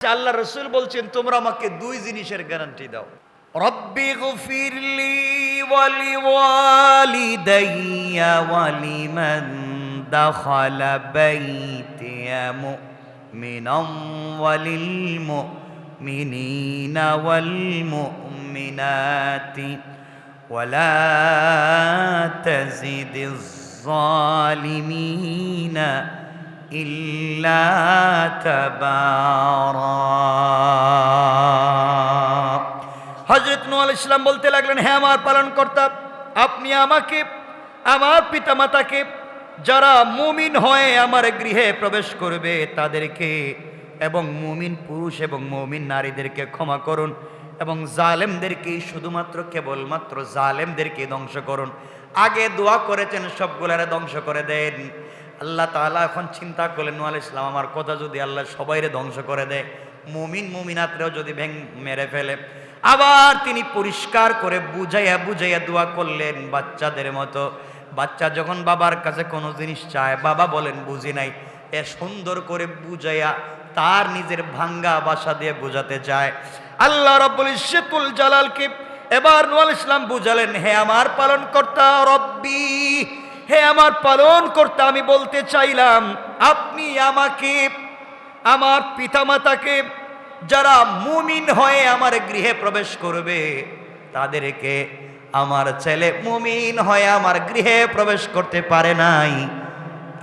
আল্লাহ রসুল বলছেন তোমরা আমাকে দুই জিনিসের গ্যারান্টি দাও রব্বি গফিরলি ওয়ালি ওয়ালিদাইয়া ওয়ালিমান দাখালা বাইতিয়া মুমিনাম ওয়ালিল মুমিনিনা ওয়াল মুমিনাতি ولا تزد الظالمين إلا تبارا হজরত নুয়াল ইসলাম বলতে লাগলেন হ্যাঁ আমার পালন কর্তা আপনি আমাকে আমার পিতামাতাকে যারা মুমিন হয়ে আমার গৃহে প্রবেশ করবে তাদেরকে এবং মুমিন পুরুষ এবং মুমিন নারীদেরকে ক্ষমা করুন এবং জালেমদেরকে শুধুমাত্র কেবলমাত্র জালেমদেরকে ধ্বংস করুন আগে দোয়া করেছেন সবগুলারে ধ্বংস করে দেন আল্লাহ তাআলা এখন চিন্তা করলেন নুয়াল ইসলাম আমার কথা যদি আল্লাহ সবাইরে ধ্বংস করে দেয়, মুমিন মুমিনাতরেও যদি ভেং মেরে ফেলে। আবার তিনি পরিষ্কার করে বুঝাইয়া বুঝাইয়া দোয়া করলেন বাচ্চাদের মতো। বাচ্চা যখন বাবার কাছে কোনো জিনিস চায়, বাবা বলেন, বুঝি নাই। এ সুন্দর করে বুঝাইয়া তার নিজের ভাঙ্গা বাসা দিয়ে বোঝাতে চায়। আল্লাহ রব্বুল ইজ্জতুল জালালকে এবার নুয়াল ইসলাম বুঝালেন, হে আমার পালন কর্তা রব্বি হে আমার পালন করতে, আমি বলতে চাইলাম, আপনি আমাকে, আমার পিতামাতাকে, যারা মুমিন হয়ে আমার গৃহে প্রবেশ করবে, তাদেরকে আমার ছেলে মুমিন হয়ে আমার গৃহে প্রবেশ করতে পারে নাই।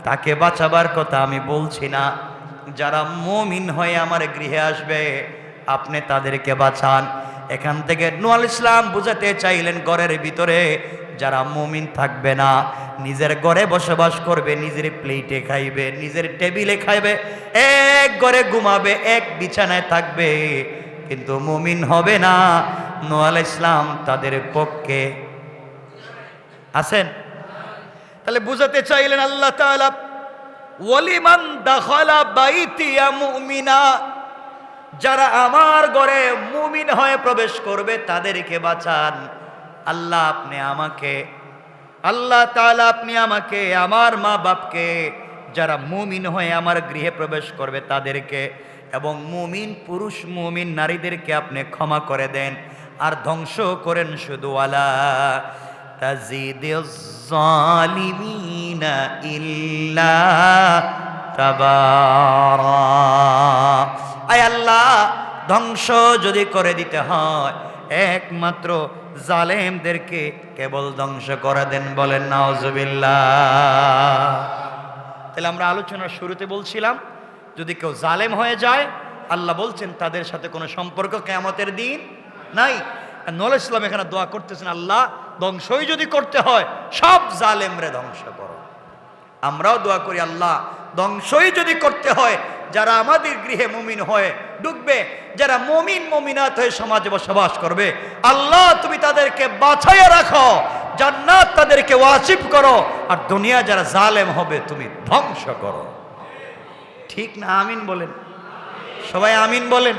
তাকে বাঁচাবার কথা আমি বলছি না। যারা মুমিন হয়ে আমার গৃহে আসবে, আপনি তাদেরকে বাঁচান। এখান থেকে নুয়াল ইসলাম বুঝাতে চাইলেন ঘরের ভিতরে যারা মুমিন থাকবে না, নিজের ঘরে বসবাস করবে, নিজের প্লেটে খাইবে, নিজের টেবিলে খাইবে, এক ঘরে ঘুমাবে, এক বিছানায় থাকবে। কিন্তু মুমিন হবে না। নোয়াল ইসলাম তাদের পক্ষে। আছেন? তাহলে বুঝাতে চাইলেন আল্লাহ তাআলা, ওয়ালিমান দাখালা বাইতিয়া মুমিনা যারা আমার ঘরে মুমিন হয়ে প্রবেশ করবে, তাদেরকে বাঁচান। আল্লাহ আপনি আমাকে, আল্লাহ তাআলা আপনি আমাকে, আমার মা বাপকে, যারা মুমিন হয়ে আমার গৃহে প্রবেশ করবে তাদেরকে এবং মুমিন পুরুষ, মুমিন নারীদেরকে আপনি ক্ষমা করে দেন আর ধ্বংস করেন শুধু। আলা আল্লাহ, ধ্বংস যদি করে দিতে হয় একমাত্র জালেমদেরকে কেবল ধ্বংস করে দেন বলেন নাওজুবিল্লাহ তাহলে আমরা আলোচনার শুরুতে বলছিলাম, যদি কেউ জালেম হয়ে যায়, আল্লাহ বলছেন তাদের সাথে কোনো সম্পর্ক কেয়ামতের দিন নাই। নল ইসলাম এখানে দোয়া করতেছেন, আল্লাহ, ধ্বংসই যদি করতে হয়, সব জালেমরে ধ্বংস করো। আমরাও দোয়া করি, আল্লাহ, ধ্বংসই যদি করতে হয় যারা আমাদের গৃহে মুমিন হয়ে ঢুকবে যারা মমিন, মমিনাত হয়ে সমাজে বসবাস করবে, আল্লাহ তুমি তাদেরকে বাছাইয়া রাখো, জান্নাত তাদেরকে ওয়াজিব করো, আর দুনিয়া যারা জালেম হবে তুমি ধ্বংস করো। ঠিক না, আমিন বলেন? সবাই আমিন বলেন?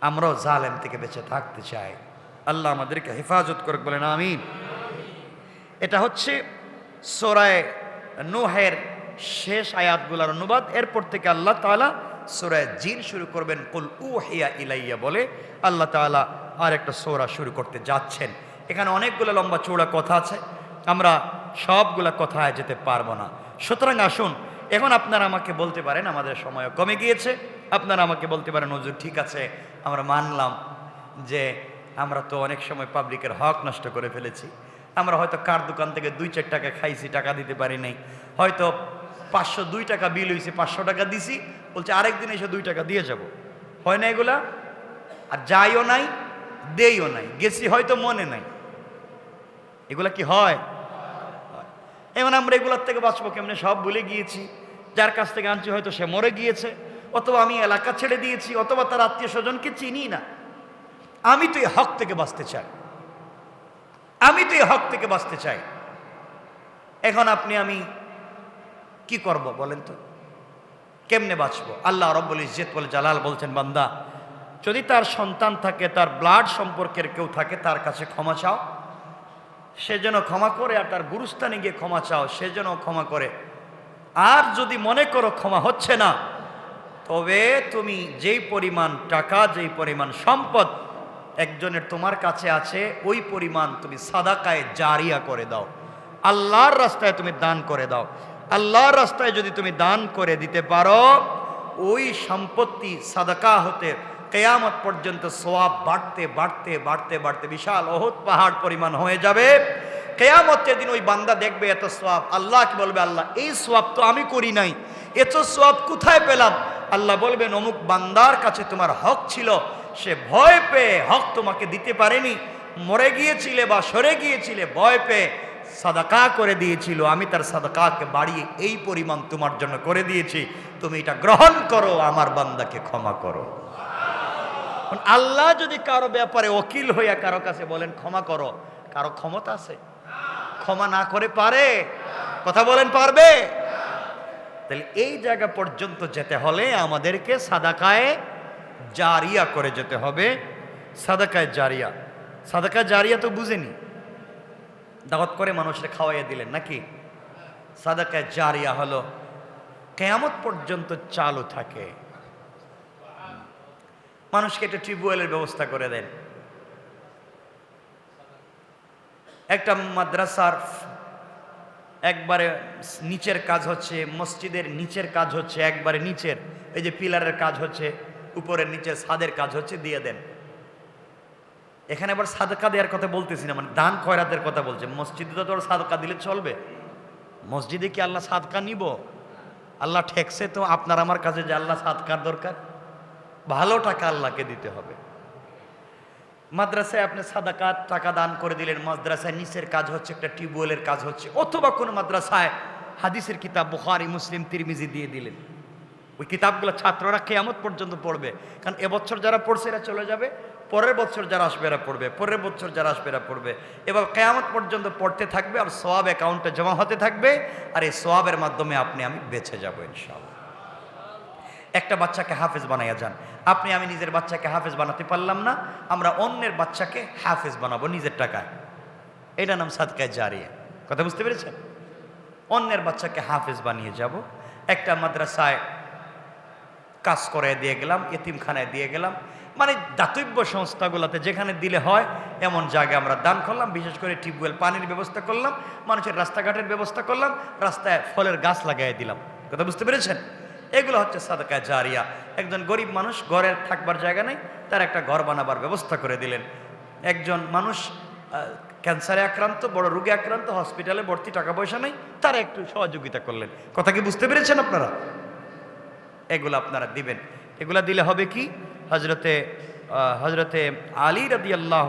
আমরাও জালেম থেকে বেঁচে থাকতে চাই। আল্লাহ আমাদেরকে হেফাজত করে বলেন আমিন। এটা হচ্ছে সোরায় নোহের শেষ আয়াতগুলার অনুবাদ। এরপর থেকে আল্লাহ তাআলা সোরায় জিন শুরু করবেন, কুল উ উহিয়া ইলাইয়া বলে আল্লাহ তাআলা আর একটা সোরা শুরু করতে যাচ্ছেন। এখানে অনেকগুলো লম্বা চৌড়া কথা আছে, আমরা সবগুলা কথায় যেতে পারব না। সুতরাং আসুন, এখন আপনারা আমাকে বলতে পারেন, আমাদের সময় কমে গিয়েছে। আপনারা আমাকে বলতে পারেন নজর ঠিক আছে, আমরা মানলাম যে আমরা তো অনেক সময় পাবলিকের হক নষ্ট করে ফেলেছি। আমরা হয়তো কার দোকান থেকে দুই চার টাকা খাইছি, টাকা দিতে পারি নাই। হয়তো পাঁচশো দুই টাকা বিল হয়েছে পাঁচশো টাকা দিছি, বলছে আরেকদিন এসে দুই টাকা দিয়ে যাব। হয় না এগুলা? আর যাইও নাই, দেইও নাই, গেছি হয়তো মনে নাই। এগুলা কি হয়? এখন আমরা এগুলার থেকে বাঁচবো কেমনে? সব ভুলে গিয়েছি। যার কাছ থেকে আনছি হয়তো সে মরে গিয়েছে, অথবা আমি এলাকা ছেড়ে দিয়েছি, অথবা তার আত্মীয় স্বজনকে চিনি না। আমি তো এই হক থেকে বাঁচতে চাই। আমি তো এই হক থেকে বাঁচতে চাই। এখন আপনি আমি কি করব বলেন তো? কেমনে বাঁচবো? আল্লাহ রব্বুল ইজ্জত বলে জালাল বলছেন, বান্দা, যদি তার সন্তান থাকে, তার ব্লাড সম্পর্কের কেউ থাকে, তার কাছে ক্ষমা চাও। সে যেন ক্ষমা করে আর তার গুরুস্থানে গিয়ে ক্ষমা চাও, সে যেন ক্ষমা করে। আর যদি মনে করো ক্ষমা হচ্ছে না, তবে তুমি যেই পরিমাণ টাকা, যেই পরিমাণ সম্পদ একজনের তোমার কাছে আছে, ওই পরিমাণ তুমি সাদাকায় জারিয়া করে দাও। আল্লাহর রাস্তায় তুমি দান করে দাও। আল্লাহর রাস্তায় যদি তুমি দান করে দিতে পারো, ওই সম্পত্তি সাদাকা হতে কেয়ামত পর্যন্ত সোয়াব বাড়তে বাড়তে বাড়তে বাড়তে বিশাল অহত পাহাড় পরিমাণ হয়ে যাবে। কেয়ামতের দিন ওই বান্দা দেখবে এত সোয়াব আল্লাহ কি বলবে? আল্লাহ, এই সোয়াব তো আমি করি নাই, এত সোয়াব কোথায় পেলাম? আল্লাহ বলবেন, অমুক বান্দার কাছে তোমার হক ছিল, সে ভয় পেয়ে হক তোমাকে দিতে পারেনি। মরে গিয়েছিলে বা সরে গিয়েছিলে, ভয় পেয়ে সাদাকা করে দিয়েছিল, আমি তার সাদাকাকে বাড়িয়ে এই পরিমাণ তোমার জন্য করে দিয়েছি। তুমি এটা গ্রহণ করো, আমার বান্দাকে ক্ষমা করো। আল্লাহ যদি কারও ব্যাপারে ওকিল হইয়া কারও কাছে বলেন, ক্ষমা করো, কারও ক্ষমতা আছে? ক্ষমা না করে পারে? কথা বলেন, পারবে? তাহলে এই জায়গা পর্যন্ত যেতে হলে আমাদেরকে সাদাকায় জারিয়া করে যেতে হবে। সাদাকায় জারিয়া। সাদাকা জারিয়া তো বুঝেনি। দাওয়াত করে মানুষের খাওয়াইয়া দিলেন, নাকি? সাদাকায় জারিয়া হলো। কেয়ামত পর্যন্ত চালু থাকে। মানুষকে একটা টিউবওয়েলের ব্যবস্থা করে দেন। একটা মাদ্রাসার একবারে নিচের কাজ হচ্ছে, মসজিদের নিচের কাজ হচ্ছে, একবারে নিচের, এই যে পিলারের কাজ হচ্ছে, উপরের নিচের ছাদের কাজ হচ্ছে, দিয়ে দেন। এখানে আবার সাদকা দেওয়ার কথা বলতেছি না মানে দান খয়রাতের কথা বলছে। মসজিদে তো তোর সাদকা দিলে চলবে। মসজিদে কি আল্লাহ সাদকা নিব? আল্লাহ ঠেকছে তো, আপনার আমার কাছে যে আল্লাহ সাদকার দরকার। ভালো টাকা আল্লাহকে দিতে হবে। মাদ্রাসায় আপনি সাদাকাত টাকা দান করে দিলেন, মাদ্রাসায় নিচের কাজ হচ্ছে একটা টিউবওয়েলের কাজ হচ্ছে, অথবা কোনো মাদ্রাসায় হাদিসের কিতাব বুখারি, মুসলিম, তিরমিজি দিয়ে দিলেন। ওই কিতাবগুলো ছাত্ররা কেয়ামত পর্যন্ত পড়বে। কারণ এবছর যারা পড়ছে, এরা চলে যাবে। পরের বছর যারা আসবে এরা পড়বে, পরের বছর যারা আসবে এরা পড়বে। এবার কেয়ামত পর্যন্ত পড়তে থাকবে আর সোয়াব অ্যাকাউন্টে জমা হতে থাকবে আর এই সোয়াবের মাধ্যমে আপনি, আমি বেঁচে যাব ইনশাআল্লাহ। একটা বাচ্চাকে হাফেজ বানাইয়া যান। আপনি, আমি নিজের বাচ্চাকে হাফেজ বানাতে পারলাম না, আমরা অন্যের বাচ্চাকে হাফেজ বানাবো নিজের টাকায়। এটা নাম সাদকায় জারিয়া। কথা বুঝতে পেরেছেন? অন্যের বাচ্চাকে হাফেজ বানিয়ে যাব। একটা মাদ্রাসায় কাজ করে দিয়ে গেলাম, এতিমখানায় দিয়ে গেলাম। মানে দাতব্য সংস্থাগুলোতে যেখানে দিলে হয়, এমন জায়গায় আমরা দান করলাম, বিশেষ করে টিউবওয়েল পানির ব্যবস্থা করলাম, মানুষের রাস্তাঘাটের ব্যবস্থা করলাম, রাস্তায় ফলের গাছ লাগাই দিলাম। কথা বুঝতে পেরেছেন? এগুলো হচ্ছে সাদাকা জারিয়া। একজন গরিব মানুষ ঘরে থাকবার জায়গা নেই, তার একটা ঘর বানাবার ব্যবস্থা করে দিলেন। একজন মানুষ ক্যান্সারে আক্রান্ত, বড় রোগে আক্রান্ত, হসপিটালে ভর্তি টাকা পয়সা নেই, তার একটু সহযোগিতা করলেন। কথা কি বুঝতে পেরেছেন আপনারা? এগুলো আপনারা দিবেন। এগুলা দিলে হবে কি? হজরতে হজরতে আলী রদি আল্লাহ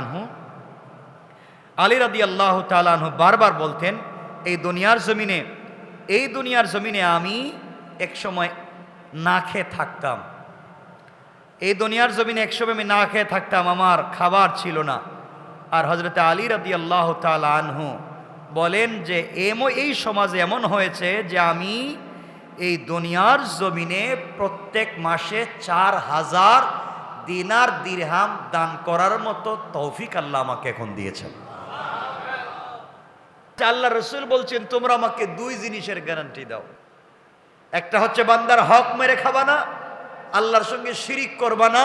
আনহু, আলী রদি আল্লাহ আনহু বারবার বলতেন, এই দুনিয়ার জমিনে, এই দুনিয়ার জমিনে আমি এক সময় না খেয়ে থাকতাম। এই দুনিয়ার জমিনে একসময় আমি না খেয়ে থাকতাম, আমার খাবার ছিল না। আর হজরতে আলী রদি আল্লাহ আনহু বলেন যে এমন এই সমাজে এমন হয়েছে যে আমি এই দুনিয়ার জমিনে প্রত্যেক মাসে চার হাজার দিনার দিরহাম দান করার মতো তৌফিক আল্লাহ আমাকে এখন দিয়েছেন। আল্লাহ রসুল বলছেন, তোমরা আমাকে দুই জিনিসের গ্যারান্টি দাও। একটা হচ্ছে বান্দার হক মেরে খাবা না, আল্লাহর সঙ্গে শিরিক করবা না,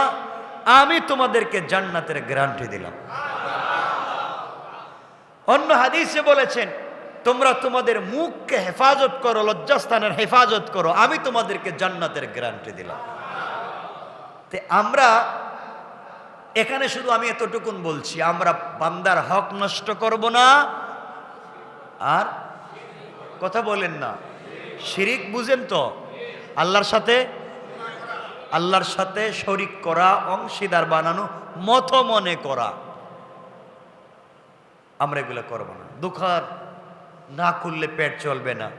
আমি তোমাদেরকে জান্নাতের গ্যারান্টি দিলাম। অন্য হাদিসে বলেছেন তোমরা তোমাদের মুখকে হেফাজত করো, লজ্জাস্থানের হেফাজত করো। আমি তোমাদেরকে জান্নাতের গ্যারান্টি দিলাম। তে আমরা এখানে শুধু আমি এতটুকুন বলছি, আমরা বান্দার হক নষ্ট করব না। আর কথা বলেন না। শিরিক বুঝেন তো? আল্লাহর সাথে আল্লাহর সাথে শরিক করা, অংশীদার বানানো, মত মনে করা। আমরা এগুলো করব না। দোকান না করলে পেট চলবে না।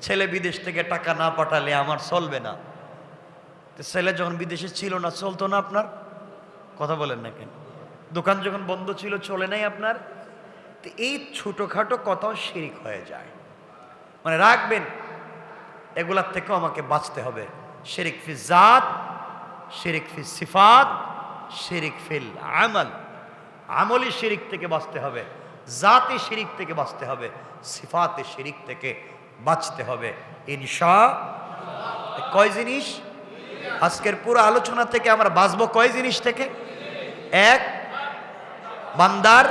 ছেলে বিদেশ থেকে টাকা না পাঠালে আমার চলবে না। ছেলে যখন বিদেশে ছিল না, চলতো না আপনার? কথা বলেন না কেন? দোকান যখন বন্ধ ছিল, চলে নাই আপনার? তো এই ছোটোখাটো কথাও শিরিক হয়ে যায়। মানে রাখবেন, এগুলার থেকেও আমাকে বাঁচতে হবে। শেরিক ফি জাত, শিরিক ফি সিফাত, শিরিক ফিল আমল আমলি শিরিক থেকে বাঁচতে হবে। জাতি শিরিক থেকে বাঁচতে হবে, সিফাতে শিরিক থেকে বাঁচতে হবে। ইনশা কয় জিনিস? আজকের পুরো আলোচনা থেকে আমরা বাঁচবো কয় জিনিস থেকে? এক, বান্দার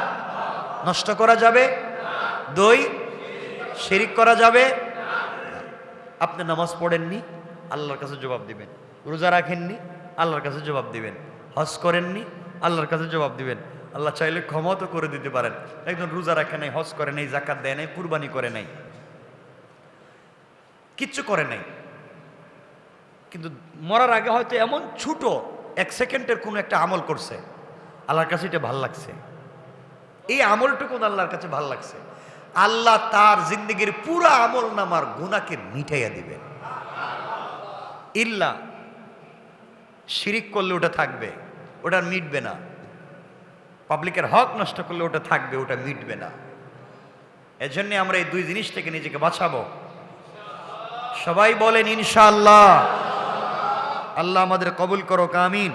নষ্ট করা যাবে। দুই, শিরিক করা যাবে। আপনি নামাজ পড়েননি, আল্লাহর কাছে জবাব দিবেন। রোজা রাখেননি, আল্লাহর কাছে জবাব দিবেন। হজ করেননি, আল্লাহর কাছে জবাব দিবেন। আল্লাহ চাইলে ক্ষমা তো করে দিতে পারেন। একজন রোজা রাখে নাই, হজ করে নাই জাকাত দেয় নাই, কুরবানি করে নাই। কিচ্ছু করে নাই। কিন্তু মরার আগে হয়তো এমন ছোট এক সেকেন্ডের কোনো একটা আমল করছে। আল্লাহর কাছে এটা ভালো লাগছে। এই আমলটুকু আল্লাহর কাছে ভালো লাগছে। আল্লাহ তার জিন্দগির পুরো আমল নামার গুণাকে মিটাইয়া দিবেন। ইল্লা, শিরিক করলে ওটা থাকবে, ওটা মিটবে না। পাবলিকের হক নষ্ট করলে ওটা থাকবে, ওটা মিটবে না। এজন্য আমরা এই দুই জিনিস থেকে নিজেকে বাঁচাবো। সবাই বলেন, ইনশাআল্লাহ। আল্লাহ আমাদের কবুল করো কামিন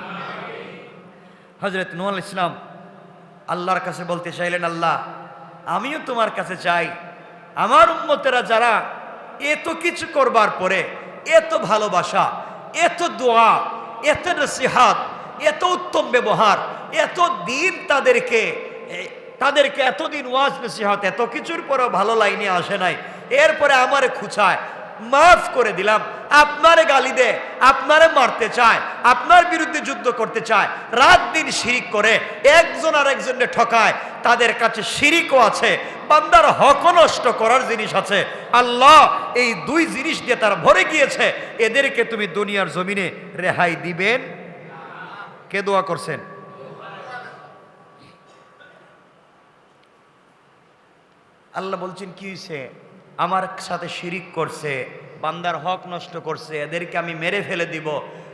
হজরত নুয়াল ইসলাম আল্লাহর কাছে বলতে চাইলেন, আল্লাহ, আমিও তোমার কাছে চাই। আমার উম্মতেরা যারা এত কিছু করবার পরে, এত ভালোবাসা, এত দোয়া, এত নসিহাত, এত উত্তম ব্যবহার এত দিন তাদেরকে তাদেরকে এতদিন ওয়াজ নসিহাত, এত কিছুর পরেও ভালো লাইনে আসে নাই। এরপরে আমারে খুঁচায়, মাফ করে দিলাম, আপনারে গালি দে, আপনারে মারতে চায়, আপনার বিরুদ্ধে যুদ্ধ করতে চায়, রাত দিন শিরিক করে, একজন আর একজনকে ঠকায়, তাদের কাছে শিরিকও আছে, বান্দার হক নষ্ট করার জিনিস আছে। আল্লাহ এই দুই জিনিস দিয়ে তারা ভরে গিয়েছে, এদেরকে তুমি দুনিয়ার জমিনে রেহাই দিবেন। কে দোয়া করছেন? আল্লাহ বলছেন, কি হয়েছে আমার সাথে শিরিক করছে, বান্দার হক নষ্ট করছে, এদেরকে আমি মেরে ফেলে দিব।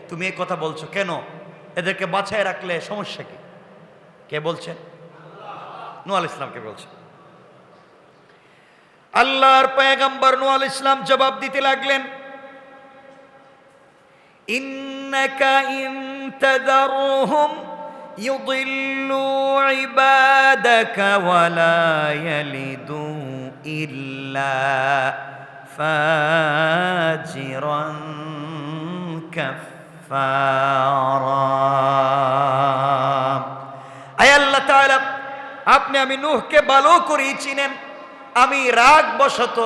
তুমি এই কথা বলছো কেন? এদেরকে বাছায় রাখলে সমস্যা কি? কে বলছেন? নুয়াল ইসলামকে বলছেন? আল্লাহর পয়গম্বর নুয়াল ইসলাম জবাব দিতে লাগলেন, ইন্নাকা ইন তাদারহুম يضلوا عبادك ولا يلدوا إلا فاجرا كفارا আয় আল্লাহ তাআলা আপনি আমি নূহকে ভালো করেই চিনেন আমি রাগ বশত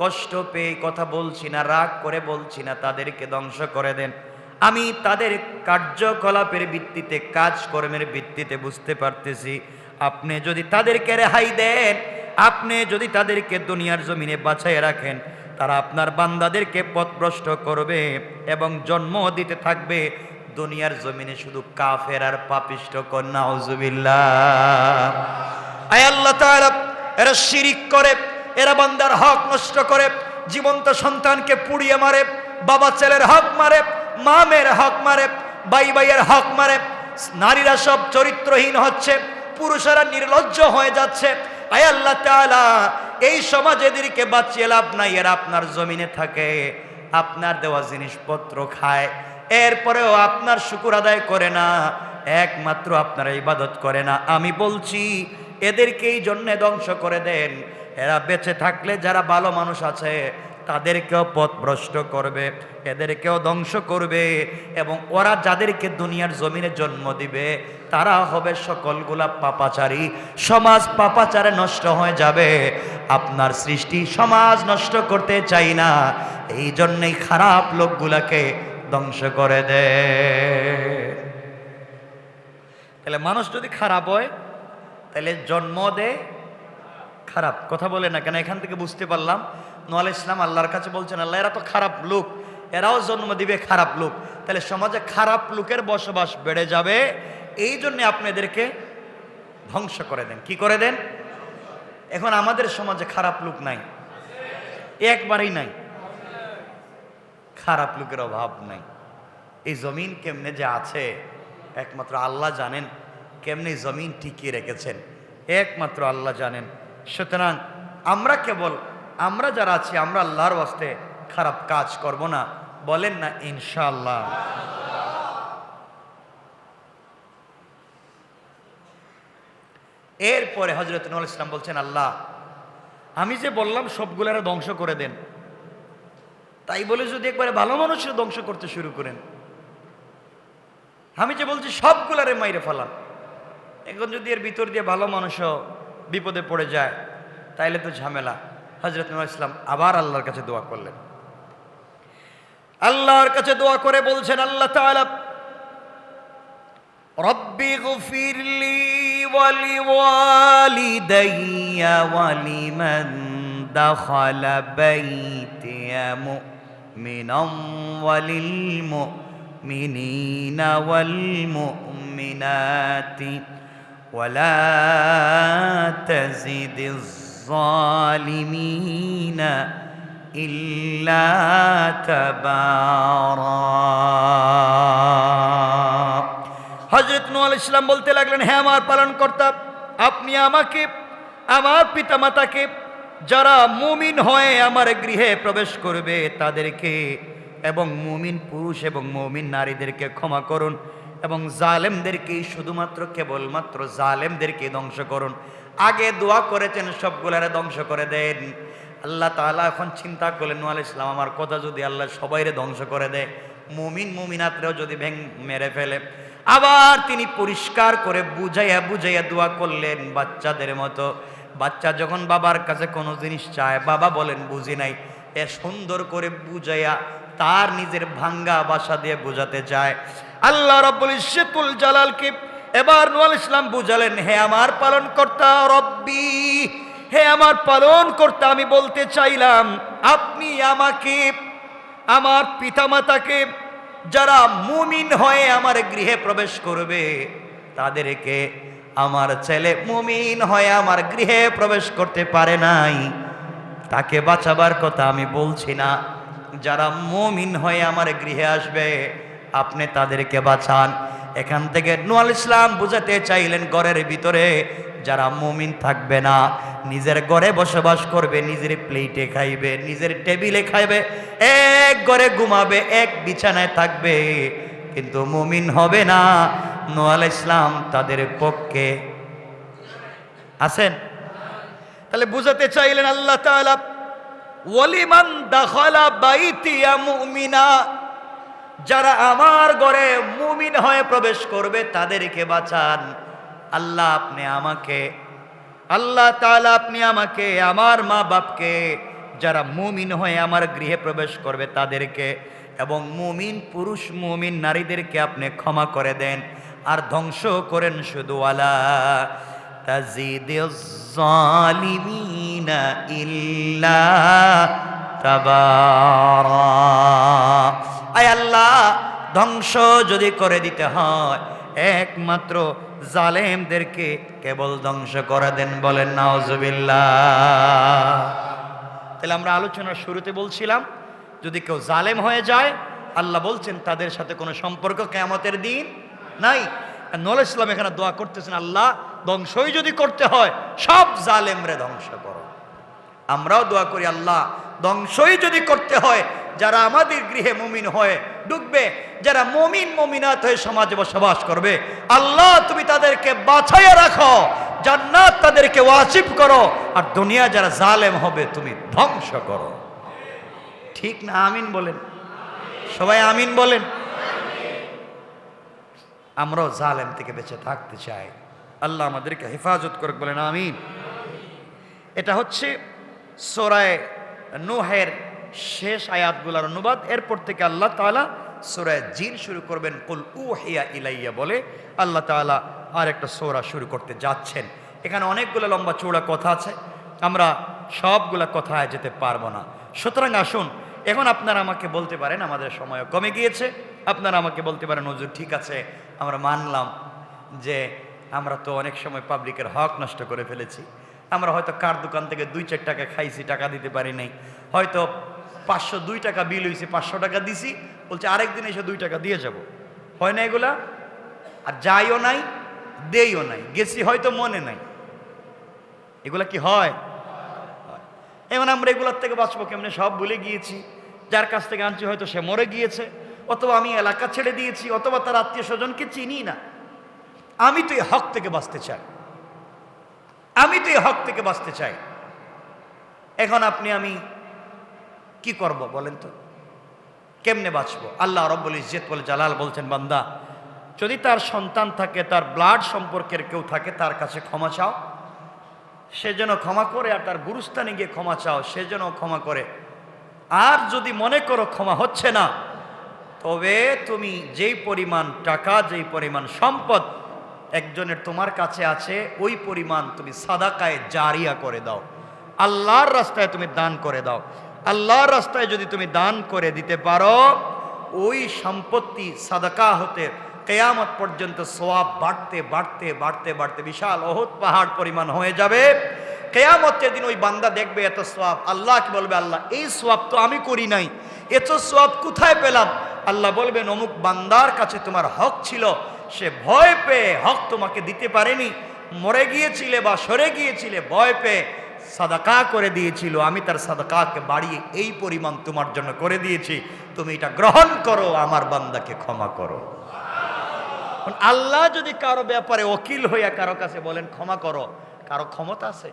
কষ্ট পেয়ে কথা বলছি না রাগ করে বলছি না তাদেরকে ধ্বংস করে দেন আমি তাদের কার্যকলাপের ভিত্তিতে, কাজকর্মের ভিত্তিতে বুঝতে পারতেছি। আপনি যদি তাদেরকে রেহাই দেন, আপনি যদি তাদেরকে দুনিয়ার জমিনে বাছাই রাখেন, তারা আপনার বান্দাদেরকে পথভ্রষ্ট করবে এবং জন্ম দিতে থাকবে। দুনিয়ার জমিনে শুধু কাফের আর পাপিষ্ট কন্যা হজুবিল্লাহ এরা শিরিক করে, এরা বান্দার হক নষ্ট করে, জীবন্ত সন্তানকে পুড়িয়ে মারে, বাবা ছেলের হক মারে মা হক মারে বাই বাইয়ের হক মারে। নারীরা সব চরিত্রহীন হচ্ছে, পুরুষেরা নির্লজ্জ হয়ে যাচ্ছে। আয় আল্লাহ তাআলা, এই সমাজ এদেরকে বাঁচিয়ে লাভ নাই, এরা আপনার জমিনে থাকে, আপনার দেওয়া জিনিসপত্র খায়। এরপরেও আপনার শুকুর আদায় করে না, একমাত্র আপনারা ইবাদত করে না। আমি বলছি, এদেরকে এই জন্যে ধ্বংস করে দেন। এরা বেঁচে থাকলে যারা ভালো মানুষ আছে তাদেরকেও পথভ্রষ্ট করবে, এদেরকেও ধ্বংস করবে এবং ওরা যাদেরকে দুনিয়ার জমিনে জন্ম দিবে, তারা হবে সকলগুলা পাপাচারী। সমাজ পাপাচারে নষ্ট হয়ে যাবে। আপনার সৃষ্টি সমাজ নষ্ট করতে চাই না। এই জন্যই খারাপ লোকগুলাকে ধ্বংস করে দে। তাহলে মানুষ যদি খারাপ হয়, তাহলে জন্ম দেয় খারাপ। কথা বলে না কেন? এখান থেকে বুঝতে পারলাম। নোয়াল ইসলাম আল্লাহর কাছে বলছেন, আল্লাহ, এরা তো খারাপ লোক। এরাও জন্ম দিবে খারাপ লোক। তাহলে সমাজে খারাপ লোকের বসবাস বেড়ে যাবে। এই জন্য আপনি এদেরকে ধ্বংস করে দেন। কি করে দেন? এখন আমাদের সমাজে খারাপ লোক নাই। একবারেই নাই। খারাপ লোকের অভাব নাই। এই জমিন কেমনে যে আছে, একমাত্র আল্লাহ জানেন। কেমনে জমিন টিকিয়ে রেখেছেন, একমাত্র আল্লাহ জানেন। সুতরাং আমরা কেবল আমরা যারা আছি, আমরা আল্লাহর ওয়াস্তে খারাপ কাজ করব না। বলেন না, ইনশাআল্লাহ। এরপরে হজরত নুল ইসলাম বলছেন, আল্লাহ, আমি যে বললাম সবগুলারা ধ্বংস করে দেন, তাই বলে যদি একবারে ভালো মানুষের ধ্বংস করতে শুরু করেন, আমি যে বলছি সবগুলারে মাইরে ফেলান, এখন যদি এর ভিতর দিয়ে ভালো মানুষও বিপদে পড়ে যায়, তাইলে তো ঝামেলা। হজরত নুয়া ইসলাম আবার আল্লাহর কাছে দোয়া করলেন। আল্লাহর কাছে দোয়া করে বলছেন, আল্লাহ তাআলা, রব্বি গফিরলি ওয়ালি ওয়ালিদাইয়া ওয়ালিমান দাখালা বাইতিয়া মুমিনাম ওয়ালিল মুমিনিনা ওয়াল মুমিনাতি ওয়ালা তাজিদিজ الظالمين إلا تبارا হজরত নু আল ইসলাম বলতে লাগলেন হ্যাঁ আমার পালন কর্তা আপনি আমাকে আমার পিতামাতাকে যারা মুমিন হয়ে আমার গৃহে প্রবেশ করবে তাদেরকে এবং মুমিন পুরুষ এবং মুমিন নারীদেরকে ক্ষমা করুন এবং জালেমদেরকে শুধুমাত্র কেবলমাত্র জালেমদেরকে ধ্বংস করুন আগে দোয়া করেছেন, সবগুলারে ধ্বংস করে দেন। আল্লাহ তাআলা এখন চিন্তা করলেন নু আল ইসলাম আমার কথা যদি আল্লাহ সবাইরে ধ্বংস করে দেয়, মুমিন মুমিনাত্রেও যদি ভেং মেরে ফেলে। আবার তিনি পরিষ্কার করে বুঝাইয়া বুঝাইয়া দোয়া করলেন বাচ্চাদের মতো। বাচ্চা যখন বাবার কাছে কোনো জিনিস চায়, বাবা বলেন, বুঝি নাই। এ সুন্দর করে বুঝাইয়া তার নিজের ভাঙ্গা বাসা দিয়ে বোঝাতে চায়। আল্লাহ রব্বুল ইজ্জতুল জালালকে এবার নুয়াল ইসলাম বুঝালেন, হে আমার পালন কর্তা রব্বি, হে আমার পালন কর্তা আমি বলতে চাইলাম, আপনি আমাকে, আমার পিতামাতাকে, যারা মুমিন হয়ে আমার গৃহে প্রবেশ করবে, তাদেরকে আমার ছেলে মুমিন হয়ে আমার গৃহে প্রবেশ করতে পারে নাই। তাকে বাঁচাবার কথা আমি বলছি না। যারা মুমিন হয়ে আমার গৃহে আসবে, আপনি তাদেরকে বাঁচান। এখান থেকে নুয়াল ইসলাম বুঝাতে চাইলেন ঘরের ভিতরে, যারা মুমিন থাকবে না, নিজের ঘরে বসবাস করবে, নিজের প্লেটে খাইবে, নিজের টেবিলে খাইবে, এক ঘরে ঘুমাবে, এক বিছানায় থাকবে, কিন্তু মুমিন হবে না। নোয়াল ইসলাম তাদের পক্ষে আছেন? তাহলে বুঝাতে চাইলেন আল্লাহ তাআলা ওয়ালিমান দাখালা বাইতিয়া মুমিনা? যারা আমার ঘরে মুমিন হয়ে প্রবেশ করবে তাদেরকে বাঁচান। আল্লাহ আপনি আমাকে, আল্লাহ তাআলা আপনি আমাকে, আমার মা বাপকে, যারা মুমিন হয়ে আমার গৃহে প্রবেশ করবে তাদেরকে এবং মুমিন পুরুষ, মুমিন নারীদেরকে আপনি ক্ষমা করে দেন। আর ধ্বংস করেন শুধু, আলা ইল্লা তাবারা আয় আল্লাহ, ধ্বংস যদি করে দিতে হয়, একমাত্র জালেমদেরকে কেবল ধ্বংস করে দেন বলেন নাওজুবিল্লাহ তাহলে আমরা আলোচনার শুরুতে বলছিলাম, যদি কেউ জালেম হয়ে যায়, আল্লাহ বলছেন তাদের সাথে কোনো সম্পর্ক কেয়ামতের দিন নাই। নল ইসলাম এখানে দোয়া করতেছেন, আল্লাহ, ধ্বংসই যদি করতে হয়, সব জালেমরে ধ্বংস করো। আমরাও দোয়া করি, আল্লাহ, ধ্বংসই যদি করতে হয়, যারা আমাদের গৃহে মুমিন হয়ে ঢুকবে যারা মমিন, মমিনাত হয়ে সমাজে বসবাস করবে, আল্লাহ, তুমি তাদেরকে বাছাইয়া রাখো, জান্নাত তাদেরকে ওয়াজিব করো, আর দুনিয়া যারা জালেম হবে, তুমি ধ্বংস করো। ঠিক না, আমিন বলেন? সবাই আমিন বলেন? আমরাও জালেম থেকে বেঁচে থাকতে চাই। আল্লাহ আমাদেরকে হেফাজত করুক, বলেন আমিন। এটা হচ্ছে সোরায় নোহের শেষ আয়াতগুলার অনুবাদ। এরপর থেকে আল্লাহ তাআলা সোরায় জিন শুরু করবেন, কুল উহিয়া ইলাইয়া বলে আল্লাহ তাআলা আর একটা সোরা শুরু করতে যাচ্ছেন। এখানে অনেকগুলো লম্বা চৌড়া কথা আছে, আমরা সবগুলা কথায় যেতে পারব না। সুতরাং আসুন, এখন আপনারা আমাকে বলতে পারেন, আমাদের সময় কমে গিয়েছে। আপনারা আমাকে বলতে পারেন নজর ঠিক আছে, আমরা মানলাম যে আমরা তো অনেক সময় পাবলিকের হক নষ্ট করে ফেলেছি। আমরা হয়তো কার দোকান থেকে দুই চার টাকা খাইছি, টাকা দিতে পারি নাই। হয়তো পাঁচশো দুই টাকা বিল হয়েছে পাঁচশো টাকা দিছি, বলছে আরেকদিন এসে দুই টাকা দিয়ে যাব। হয় না এগুলা? আর যাইও নাই, দেইও নাই, গেছি হয়তো মনে নাই। এগুলা কি হয়। এখন আমরা এগুলোর থেকে বাঁচবো কেমনে? সব ভুলে গিয়েছি। যার কাছ থেকে আনছি হয়তো সে মরে গিয়েছে, অথবা আমি এলাকা ছেড়ে দিয়েছি, অথবা তার আত্মীয় স্বজনকে চিনি না। আমি তো এই হক থেকে বাঁচতে চাই। আমি তো এই হক থেকে বাঁচতে চাই। এখন আপনি, আমি কি করব বলেন তো? কেমনে বাঁচব? আল্লাহ রব্বুল ইজ্জত বলে জালাল বলছেন, বান্দা, যদি তার সন্তান থাকে, তার ব্লাড সম্পর্কের কেউ থাকে, তার কাছে ক্ষমা চাও। সে যেন ক্ষমা করে আর তার গুরুস্থানে গিয়ে ক্ষমা চাও, সে যেন ক্ষমা করে। আর যদি মনে করো ক্ষমা হচ্ছে না, তবে তুমি যেই পরিমাণ টাকা, যেই পরিমাণ সম্পদ একজনের তোমার কাছে আছে, ওই পরিমাণ তুমি সাদাকায় জারিয়া করে দাও। আল্লাহর রাস্তায় তুমি দান করে দাও। আল্লাহর রাস্তায় যদি তুমি দান করে দিতে পারো, ওই সম্পত্তি সাদাকা হতে কেয়ামত পর্যন্ত সোয়াব বাড়তে বাড়তে বাড়তে বাড়তে বিশাল অহৎ পাহাড় পরিমাণ হয়ে যাবে। কেয়ামতের দিন ওই বান্দা দেখবে এত সোয়াব আল্লাহকে বলবে? আল্লাহ, এই সোয়াব তো আমি করি নাই, এত সোয়াব কোথায় পেলাম? আল্লাহ বলবেন, অমুক বান্দার কাছে তোমার হক ছিল সে ভয় পেয়ে হক তোমাকে দিতে পারেনি। মরে গিয়েছিলে বা সরে গিয়েছিলে, ভয় পেয়ে সাদাকা করে দিয়েছিল। আমি তার সাদাকাকে বাড়িয়ে এই পরিমাণ তোমার জন্য করে দিয়েছি। তুমি এটা গ্রহণ করো, আমার বান্দাকে ক্ষমা করো। আল্লাহ যদি কারও ব্যাপারে ওকিল হইয়া কারও কাছে বলেন, ক্ষমা করো। কারও ক্ষমতা আছে?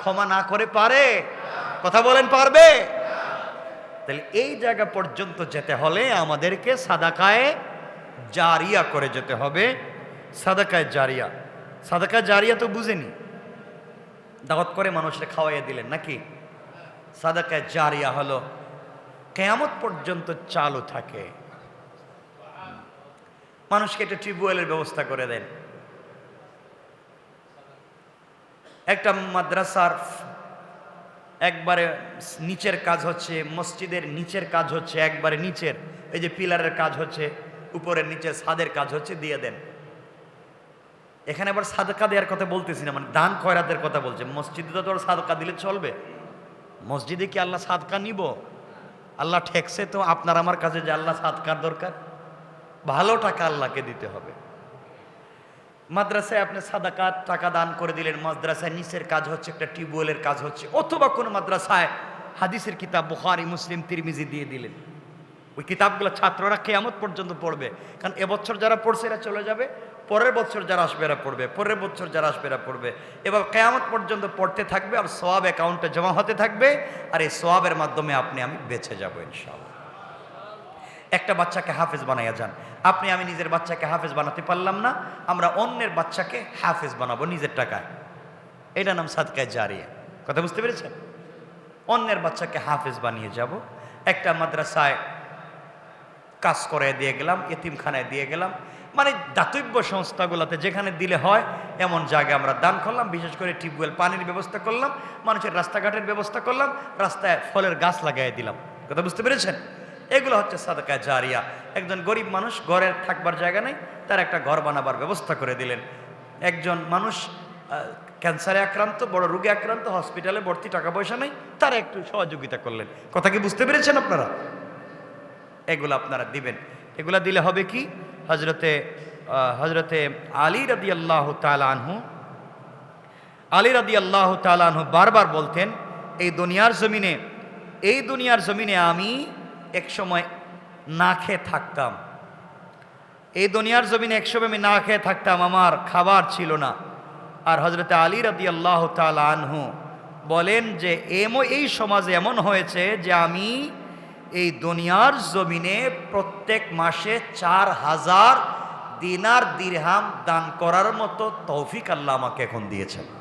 ক্ষমা না করে পারে? কথা বলেন, পারবে? তাহলে এই জায়গা পর্যন্ত যেতে হলে আমাদেরকে সাদাকায় জারিয়া করে যেতে হবে। সাদাকায় জারিয়া। সাদাকায় জারিয়া তো বুঝেনি। দাওয়াত করে মানুষের খাওয়াইয়া দিলেন নাকি? সাদাকায় জারিয়া হলো কেয়ামত পর্যন্ত চালু থাকে। মানুষকে একটা টিউবওয়েলের ব্যবস্থা করে দেন। একটা মাদ্রাসার একবারে নিচের কাজ হচ্ছে, মসজিদের নিচের কাজ হচ্ছে, একবারে নিচের, এই যে পিলারের কাজ হচ্ছে। উপরের নিচে ছাদের কাজ হচ্ছে দিয়ে দেন। এখানে আবার সাদকা দেওয়ার কথা বলতেছি না মানে দান খয়রাতের কথা বলছে। মসজিদে তো তোর সাদকা দিলে চলবে। মসজিদে কি আল্লাহ সাদকা নিব? আল্লাহ ঠেকছে তো, আপনার আমার কাছে যে আল্লাহ সাদকার দরকার। ভালো টাকা আল্লাহকে দিতে হবে। মাদ্রাসায় আপনি সাদাকাত টাকা দান করে দিলেন, মাদ্রাসায় নিচের কাজ হচ্ছে, একটা টিউবওয়েলের কাজ হচ্ছে, অথবা কোনো মাদ্রাসায় হাদিসের কিতাব বুখারি, মুসলিম, তিরমিজি দিয়ে দিলেন। ওই কিতাবগুলো ছাত্ররা কেয়ামত পর্যন্ত পড়বে। কারণ এবছর যারা পড়ছে এরা চলে যাবে, পরের বছর যারা আসবে এরা পড়বে, পরের বছর যারা আসবে এরা পড়বে। এবার কেয়ামত পর্যন্ত পড়তে থাকবে আর সোয়াব অ্যাকাউন্টে জমা হতে থাকবে আর এই সোয়াবের মাধ্যমে আপনি আমি বেঁচে যাব ইনশাআল্লাহ। একটা বাচ্চাকে হাফেজ বানাইয়া যান। আপনি আমি নিজের বাচ্চাকে হাফেজ বানাতে পারলাম না, আমরা অন্যের বাচ্চাকে হাফেজ বানাবো নিজের টাকায়। এটা নাম সাদকায় জারিয়া। কথা বুঝতে পেরেছেন? অন্যের বাচ্চাকে হাফেজ বানিয়ে যাব। একটা মাদ্রাসায় কাজ করায় দিয়ে গেলাম, এতিমখানায় দিয়ে গেলাম। মানে দাতব্য সংস্থাগুলোতে যেখানে দিলে হয়, এমন জায়গায় আমরা দান করলাম, বিশেষ করে টিউবওয়েল পানির ব্যবস্থা করলাম, মানুষের রাস্তাঘাটের ব্যবস্থা করলাম, রাস্তায় ফলের গাছ লাগাই দিলাম। কথা বুঝতে পেরেছেন? এগুলো হচ্ছে সাদাকা জারিয়া। একজন গরিব মানুষ ঘরের থাকবার জায়গা নেই, তার একটা ঘর বানাবার ব্যবস্থা করে দিলেন। একজন মানুষ ক্যান্সারে আক্রান্ত, বড় রোগে আক্রান্ত, হসপিটালে ভর্তি, টাকা পয়সা নেই, তারা একটু সহযোগিতা করলেন। কথা কি বুঝতে পেরেছেন আপনারা? এগুলো আপনারা দিবেন। এগুলা দিলে হবে কি? হজরতে হজরতে আলী রদি আল্লাহ আনহু, আলী রদি আল্লাহ আনহু বারবার বলতেন, এই দুনিয়ার জমিনে, এই দুনিয়ার জমিনে আমি এক সময় না খেয়ে থাকতাম। এই দুনিয়ার জমিনে একসময় আমি না খেয়ে থাকতাম, আমার খাবার ছিল না। আর হজরতে আলী রদি আল্লাহ আনহু বলেন যে এমন এই সমাজে এমন হয়েছে যে আমি এই দুনিয়ার জমিনে প্রত্যেক মাসে চার হাজার দিনার দিরহাম দান করার মতো তৌফিক আল্লাহ আমাকে এখন দিয়েছেন।